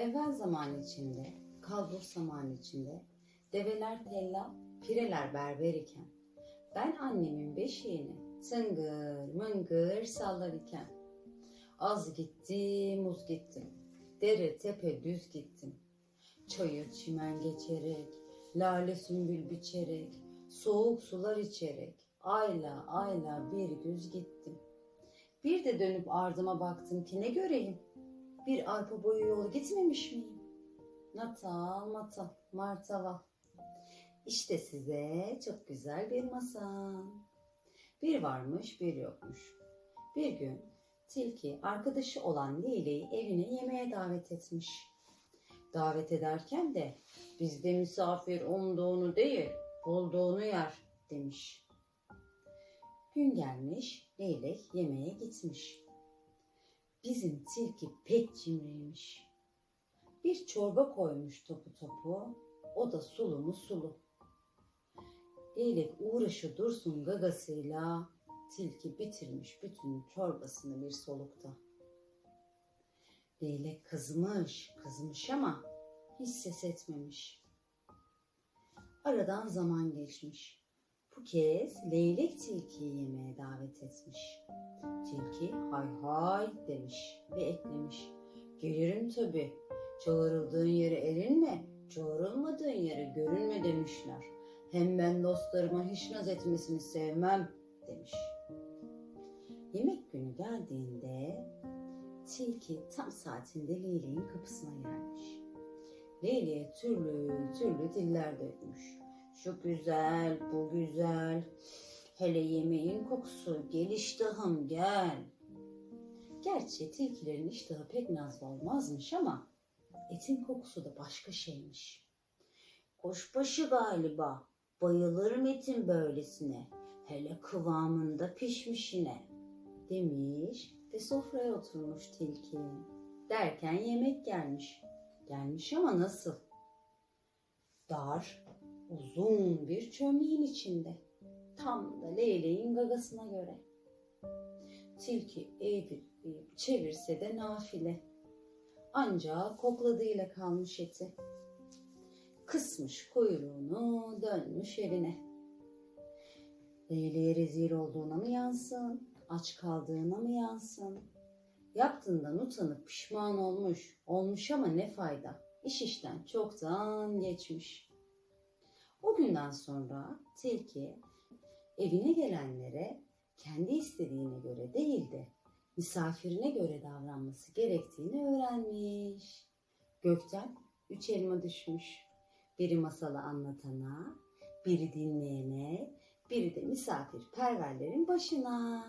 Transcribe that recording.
Evvel zaman içinde, kalbur zaman içinde, develer tella, pireler berber iken, ben annemin beşiğini tıngır mıngır sallar iken, az gittim uz gittim, dere tepe düz gittim, çayır çimen geçerek, lale sümbül biçerek, soğuk sular içerek, ayla ayla bir güz gittim. Bir de dönüp ardıma baktım ki ne göreyim? Bir arpa boyu yol gitmemiş miyim? Natal matal martava. İşte size çok güzel bir masal. Bir varmış bir yokmuş. Bir gün tilki arkadaşı olan Leyle'yi evine yemeğe davet etmiş. Davet ederken de bizde misafir umduğunu değil bulduğunu yer demiş. Gün gelmiş leylek yemeğe gitmiş. Bizim tilki pek cimriymiş. Bir çorba koymuş topu topu, o da sulu mu sulu. Leylek uğraşı dursun gagasıyla, tilki bitirmiş bütün çorbasını bir solukta. Leylek kızmış, kızmış ama hiç ses etmemiş. Aradan zaman geçmiş. Bu kez leylek tilkiyi yemeğe davet etmiş. Tilki hay hay demiş ve eklemiş. Gelirim tabi. Çağrıldığın yere erinme, çağrılmadığın yere görünme demişler. Hem ben dostlarıma hiç naz etmesini sevmem demiş. Yemek günü geldiğinde tilki tam saatinde Leyleğin kapısına gelmiş. Leyleğe türlü türlü diller dökmüş. Şu güzel, bu güzel. Hele yemeğin kokusu, gel iştahım gel. Gerçi tilkilerin iştahı pek nazlı olmazmış ama etin kokusu da başka şeymiş. Kuşbaşı galiba, bayılırım etin böylesine. Hele kıvamında pişmişine demiş ve sofraya oturmuş tilki. Derken yemek gelmiş. Gelmiş ama nasıl? Dar, uzun bir çömleğin içinde. Tam da leyleğin gagasına göre. Tilki eğip çevirse de nafile. Ancak kokladığıyla kalmış eti. Kısmış kuyruğunu dönmüş eline. Leyleğe rezil olduğuna mı yansın, aç kaldığına mı yansın? Yaptığından utanıp pişman olmuş, olmuş ama ne fayda? İş işten çoktan geçmiş. O günden sonra tilki evine gelenlere kendi istediğine göre değil de misafirine göre davranması gerektiğini öğrenmiş. Gökten üç elma düşmüş. Biri masalı anlatana, biri dinleyene, biri de misafirperverlerin başına.